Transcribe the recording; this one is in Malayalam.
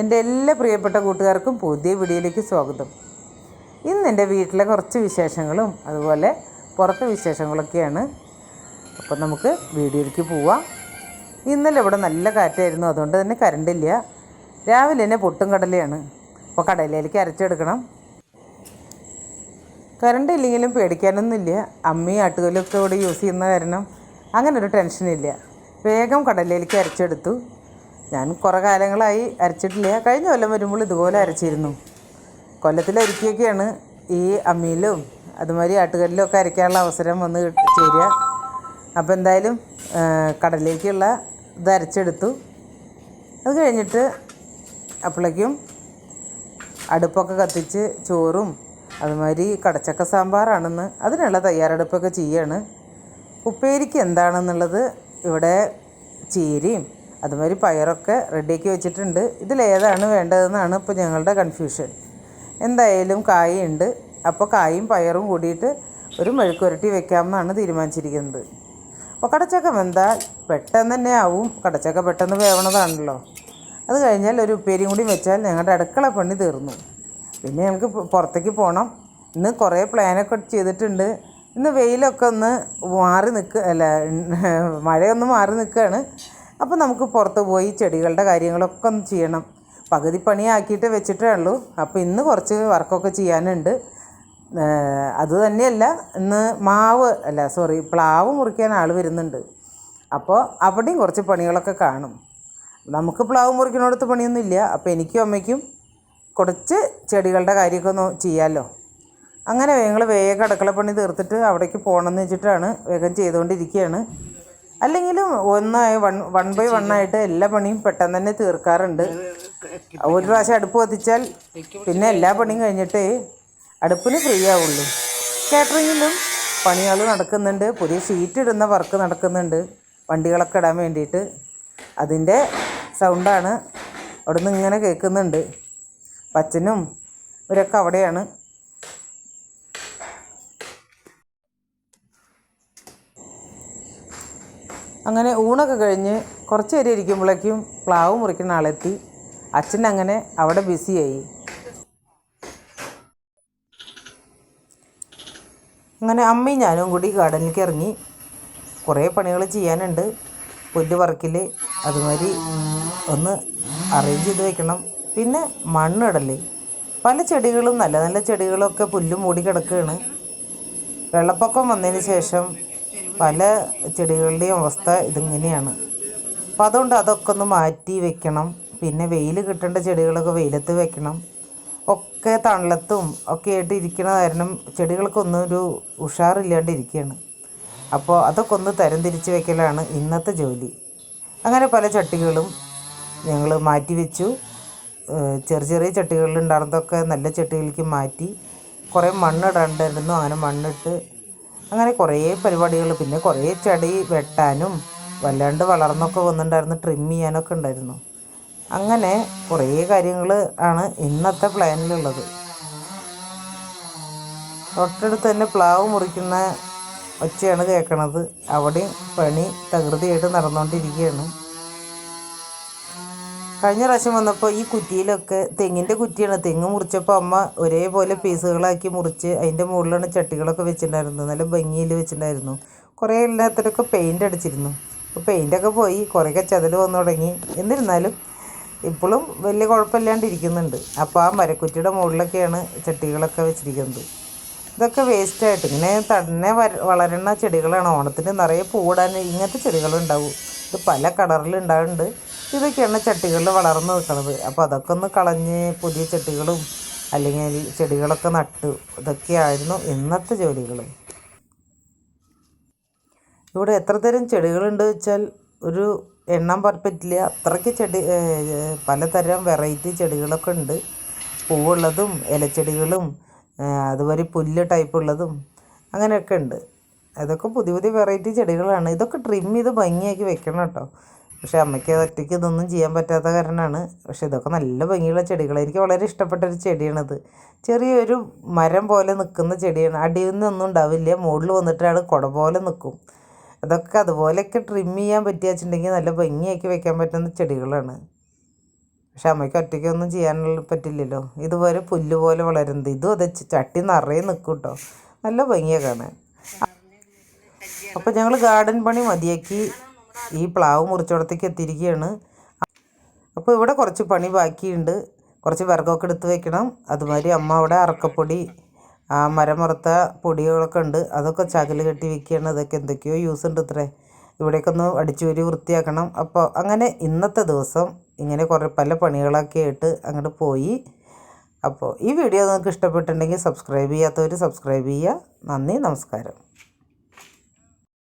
എന്റെ എല്ലാ പ്രിയപ്പെട്ട കൂട്ടുകാർക്കും പുതിയ വീഡിയോയിലേക്ക് സ്വാഗതം. ഇന്ന് എന്റെ വീട്ടിലെ കുറച്ച് വിശേഷങ്ങളും അതുപോലെ പുറത്തെ വിശേഷങ്ങളൊക്കെയാണ്. അപ്പോൾ നമുക്ക് വീഡിയോയിലേക്ക് പോവാം. ഇന്നലെ ഇവിടെ നല്ല കാറ്റായിരുന്നു അതുകൊണ്ട് തന്നെ കരണ്ടില്ല രാവിലെ തന്നെ പൊട്ടും കടലയാണ്. അപ്പോൾ കടലയിലേക്ക് അരച്ചെടുക്കണം. കറണ്ട് ഇല്ലെങ്കിലും പേടിക്കാനൊന്നുമില്ല. അമ്മയും ആട്ടുകല്ലൊക്കെ ഇവിടെ യൂസ് ചെയ്യുന്ന കാരണം അങ്ങനെ ഒരു ടെൻഷനില്ല വേഗം കടലയിലേക്ക് അരച്ചെടുത്തു. ഞാൻ കുറേ കാലങ്ങളായി അരച്ചിട്ടില്ല. കഴിഞ്ഞ കൊല്ലം വരുമ്പോൾ ഇതുപോലെ അരച്ചിരുന്നു. കൊല്ലത്തിൽ അരിക്കുകയൊക്കെയാണ് ഈ അമ്മിയിലും അതുമാതിരി ആട്ടുകല്ലിലും ഒക്കെ അരയ്ക്കാനുള്ള അവസരം വന്ന് ചേരുക. അപ്പോൾ എന്തായാലും കടലിലേക്കുള്ള ഇത് അരച്ചെടുത്തു. അത് കഴിഞ്ഞിട്ട് അപ്പോഴേക്കും അടുപ്പൊക്കെ കത്തിച്ച് ചോറും അതുമാതിരി കടച്ചക്ക സാമ്പാറാണെന്ന് അതിനുള്ള തയ്യാറെടുപ്പൊക്കെ ചെയ്യാണ്. ഉപ്പേരിക്ക് എന്താണെന്നുള്ളത് ഇവിടെ ചീരയും അതുമാതിരി പയറൊക്കെ റെഡിയാക്കി വെച്ചിട്ടുണ്ട്. ഇതിലേതാണ് വേണ്ടതെന്നാണ് ഇപ്പോൾ ഞങ്ങളുടെ കൺഫ്യൂഷൻ എന്തായാലും കായുണ്ട് അപ്പോൾ കായും പയറും കൂടിയിട്ട് ഒരു മെഴുക്കുരട്ടി വെക്കാമെന്നാണ് തീരുമാനിച്ചിരിക്കുന്നത്. അപ്പോൾ കടച്ചക്ക വെന്താൽ പെട്ടെന്ന് തന്നെ ആവും. കടച്ചക്ക പെട്ടെന്ന് വേവണതാണല്ലോ. അത് കഴിഞ്ഞാൽ ഒരു ഉപ്പേരിയും കൂടി വെച്ചാൽ ഞങ്ങളുടെ അടുക്കള പണി തീർന്നു. പിന്നെ ഞങ്ങൾക്ക് പുറത്തേക്ക് പോകണം ഇന്ന് കുറേ പ്ലാനൊക്കെ ചെയ്തിട്ടുണ്ട്. ഇന്ന് വെയിലൊക്കെ ഒന്ന് മാറി നിൽക്കുക അല്ല മഴയൊന്ന് മാറി നിൽക്കുകയാണ് അപ്പോൾ നമുക്ക് പുറത്ത് പോയി ചെടികളുടെ കാര്യങ്ങളൊക്കെ ഒന്ന് ചെയ്യണം. പകുതി പണിയാക്കിയിട്ട് വെച്ചിട്ടേ ഉള്ളൂ അപ്പോൾ ഇന്ന് കുറച്ച് വർക്കൊക്കെ ചെയ്യാനുണ്ട്. അത് തന്നെയല്ല ഇന്ന് മാവ് അല്ല സോറി പ്ലാവ് മുറിക്കാൻ ആൾ വരുന്നുണ്ട്. അപ്പോൾ അവിടെയും കുറച്ച് പണികളൊക്കെ കാണും. നമുക്ക് പ്ലാവ് മുറിക്കുന്നിടത്ത് പണിയൊന്നുമില്ല. അപ്പോൾ എനിക്കും അമ്മയ്ക്കും കുറച്ച് ചെടികളുടെ കാര്യമൊക്കെ ഒന്ന് ചെയ്യാമല്ലോ അങ്ങനെ ഞങ്ങൾ വേഗം അടുക്കളപ്പണി തീർത്തിട്ട് അവിടേക്ക് പോകണമെന്ന് വെച്ചിട്ടാണ് വേഗം ചെയ്തുകൊണ്ടിരിക്കുകയാണ്. അല്ലെങ്കിലും ഒന്നായി വൺ വൺ ബൈ വൺ ആയിട്ട് എല്ലാ പണിയും പെട്ടെന്ന് തന്നെ തീർക്കാറുണ്ട്. ഒരു പ്രാവശ്യം അടുപ്പ് കത്തിച്ചാൽ പിന്നെ എല്ലാ പണിയും കഴിഞ്ഞിട്ടേ അടുപ്പിന് ഫ്രീ ആവുള്ളൂ. കാറ്ററിങ്ങിലും പണികൾ നടക്കുന്നുണ്ട്. പുതിയ ഷീറ്റ് ഇടുന്ന വർക്ക് നടക്കുന്നുണ്ട്. വണ്ടികളൊക്കെ ഇടാൻ വേണ്ടിയിട്ട്. അതിന്റെ സൗണ്ടാണ് അവിടെ നിന്ന് ഇങ്ങനെ കേൾക്കുന്നുണ്ട്. പച്ചനും ഇവരൊക്കെ അവിടെയാണ്. അങ്ങനെ ഊണൊക്കെ കഴിഞ്ഞ് കുറച്ച് നേരം ഇരിക്കുമ്പോഴേക്കും പ്ലാവ് മുറിക്കുന്ന ആളെത്തി. അച്ഛൻ അങ്ങനെ അവിടെ ബിസിയായി. അങ്ങനെ അമ്മയും ഞാനും കൂടി ഗാർഡനിലേക്ക് ഇറങ്ങി. കുറേ പണികൾ ചെയ്യാനുണ്ട്. പുല്ല് വറക്കിൽ അതുമാതിരി ഒന്ന് അറേഞ്ച് ചെയ്ത് വെക്കണം. പിന്നെ മണ്ണിടൽ പല ചെടികളും നല്ല നല്ല ചെടികളൊക്കെ പുല്ല് മൂടി കിടക്കുകയാണ്. വെള്ളപ്പൊക്കം വന്നതിന് ശേഷം പല ചെടികളുടെയും അവസ്ഥ ഇതിങ്ങനെയാണ്. അപ്പോൾ അതുകൊണ്ട് അതൊക്കെ ഒന്ന് മാറ്റി വെക്കണം. പിന്നെ വെയിൽ കിട്ടേണ്ട ചെടികളൊക്കെ വെയിലത്ത് വെക്കണം. ഒക്കെ തണലത്തും ഒക്കെ ആയിട്ട് ഇരിക്കണ കാരണം ചെടികൾക്കൊന്നും ഒരു ഉഷാറില്ലാണ്ടിരിക്കുകയാണ് അപ്പോൾ അതൊക്കെ ഒന്ന് തരം തിരിച്ച് വെക്കലാണ് ഇന്നത്തെ ജോലി. അങ്ങനെ പല ചട്ടികളും ഞങ്ങൾ മാറ്റി വെച്ചു. ചെറിയ ചെറിയ ചട്ടികളിൽ ഉണ്ടായിരുന്നതൊക്കെ നല്ല ചട്ടികളിലേക്ക് മാറ്റി. കുറേ മണ്ണിടണ്ടായിരുന്നു. അങ്ങനെ മണ്ണിട്ട് അങ്ങനെ കുറേ പരിപാടികൾ പിന്നെ കുറേ ചെടി വെട്ടാനും വല്ലാണ്ട് വളർന്നൊക്കെ വന്നിട്ടുണ്ടായിരുന്നു ട്രിം ചെയ്യാനൊക്കെ ഉണ്ടായിരുന്നു. അങ്ങനെ കുറേ കാര്യങ്ങൾ ആണ് ഇന്നത്തെ പ്ലാനിലുള്ളത് തൊട്ടടുത്ത് തന്നെ പ്ലാവ് മുറിക്കുന്ന ഒച്ചയാണ് കേൾക്കണത്. അവിടെയും പണി തകൃതിയായിട്ട് നടന്നുകൊണ്ടിരിക്കുകയാണ്. കഴിഞ്ഞ പ്രാവശ്യം വന്നപ്പോൾ ഈ കുറ്റിയിലൊക്കെ തെങ്ങിന്റെ കുറ്റിയാണ്. തെങ്ങ് മുറിച്ചപ്പോൾ അമ്മ ഒരേപോലെ പീസുകളാക്കി മുറിച്ച് അതിന്റെ മുകളിലാണ് ചട്ടികളൊക്കെ വെച്ചിട്ടുണ്ടായിരുന്നു നല്ല ഭംഗിയിൽ വെച്ചിട്ടുണ്ടായിരുന്നു. കുറേ എല്ലാത്തിലൊക്കെ പെയിന്റ് അടിച്ചിരുന്നു. അപ്പോൾ പെയിന്റൊക്കെ പോയി കുറേയൊക്കെ ചതൽ വന്നു തുടങ്ങി. എന്നിരുന്നാലും ഇപ്പോഴും വലിയ കുഴപ്പമില്ലാണ്ടിരിക്കുന്നുണ്ട്. അപ്പോൾ ആ മരക്കുറ്റിയുടെ മുകളിലൊക്കെയാണ് ചട്ടികളൊക്കെ വെച്ചിരിക്കുന്നത്. ഇതൊക്കെ വേസ്റ്റായിട്ട് ഇങ്ങനെ തന്നെ വളരുന്ന ചെടികളാണ്. ഓണത്തിന് നിറയെ പൂടാൻ ഇങ്ങനത്തെ ചെടികളുണ്ടാവും. ഇത് പല കളറിൽ ഉണ്ടാവുന്നുണ്ട് ഇതൊക്കെയാണ് ചട്ടികളിൽ വളർന്നു നിൽക്കുന്നത് അപ്പോൾ അതൊക്കെ ഒന്ന് കളഞ്ഞ് പുതിയ ചട്ടികളും അല്ലെങ്കിൽ ചെടികളൊക്കെ നട്ടു ഇതൊക്കെയായിരുന്നു ഇന്നത്തെ ജോലികൾ. ഇവിടെ എത്ര തരം ചെടികളുണ്ട് വെച്ചാൽ ഒരു എണ്ണം പറ്റില്ല. അത്രയ്ക്ക് ചെടി പലതരം വെറൈറ്റി ചെടികളൊക്കെ ഉണ്ട്. പൂവുള്ളതും ഇലച്ചെടികളും അതുപോലെ പുല്ല് ടൈപ്പ് ഉള്ളതും അങ്ങനെയൊക്കെ ഉണ്ട്. അതൊക്കെ പുതിയ പുതിയ വെറൈറ്റി ചെടികളാണ്. ഇതൊക്കെ ട്രിം ചെയ്ത് ഭംഗിയാക്കി വെക്കണം കേട്ടോ. പക്ഷേ അമ്മയ്ക്ക് ഒറ്റയ്ക്ക് ഇതൊന്നും ചെയ്യാൻ പറ്റാത്ത കാരണമാണ്. പക്ഷെ ഇതൊക്കെ നല്ല ഭംഗിയുള്ള ചെടികൾ എനിക്ക് വളരെ ഇഷ്ടപ്പെട്ട ഒരു ചെടിയാണിത്. ചെറിയൊരു മരം പോലെ നിൽക്കുന്ന ചെടിയാണ്. അടിയിൽ നിന്നൊന്നും ഉണ്ടാവില്ല. മുകളിൽ വന്നിട്ടാണ് കുട പോലെ നിൽക്കും. അതൊക്കെ അതുപോലെയൊക്കെ ട്രിം ചെയ്യാൻ പറ്റിയ വെച്ചിട്ടുണ്ടെങ്കിൽ നല്ല ഭംഗിയാക്കി വെക്കാൻ പറ്റുന്ന ചെടികളാണ്. പക്ഷെ അമ്മയ്ക്ക് ഒറ്റയ്ക്കൊന്നും ചെയ്യാനുള്ള പറ്റില്ലല്ലോ. ഇതുപോലെ പുല്ല് പോലെ വളരുന്നത്. ഇതും അത് ചട്ടി നിറയെ നിൽക്കും കേട്ടോ നല്ല ഭംഗിയാണ് കാണാൻ. അപ്പോൾ ഞങ്ങൾ ഗാർഡൻ പണി മതിയാക്കി. ഈ പ്ലാവ് മുറിച്ചോടത്തേക്ക് എത്തിയിരിക്കുകയാണ്. അപ്പോൾ ഇവിടെ കുറച്ച് പണി ബാക്കിയുണ്ട്. കുറച്ച് വിറകൊക്കെ എടുത്ത് വെക്കണം. അതുമാതിരി അമ്മ അവിടെ അറക്കപ്പൊടി ആ മരം മുറത്ത പൊടികളൊക്കെ ഉണ്ട്. അതൊക്കെ ചകൽ കെട്ടി വെക്കുകയാണ്. അതൊക്കെ എന്തൊക്കെയോ യൂസ് ഉണ്ട് ഇത്രേ. ഇവിടേക്ക് ഒന്ന് അടിച്ചുവരി വൃത്തിയാക്കണം. അപ്പോൾ അങ്ങനെ ഇന്നത്തെ ദിവസം ഇങ്ങനെ കുറേ പല പണികളൊക്കെ ആയിട്ട് അങ്ങോട്ട് പോയി. അപ്പോൾ ഈ വീഡിയോ നിങ്ങൾക്ക് ഇഷ്ടപ്പെട്ടിട്ടുണ്ടെങ്കിൽ സബ്സ്ക്രൈബ് ചെയ്യാത്തവർ സബ്സ്ക്രൈബ് ചെയ്യുക. നന്ദി നമസ്കാരം.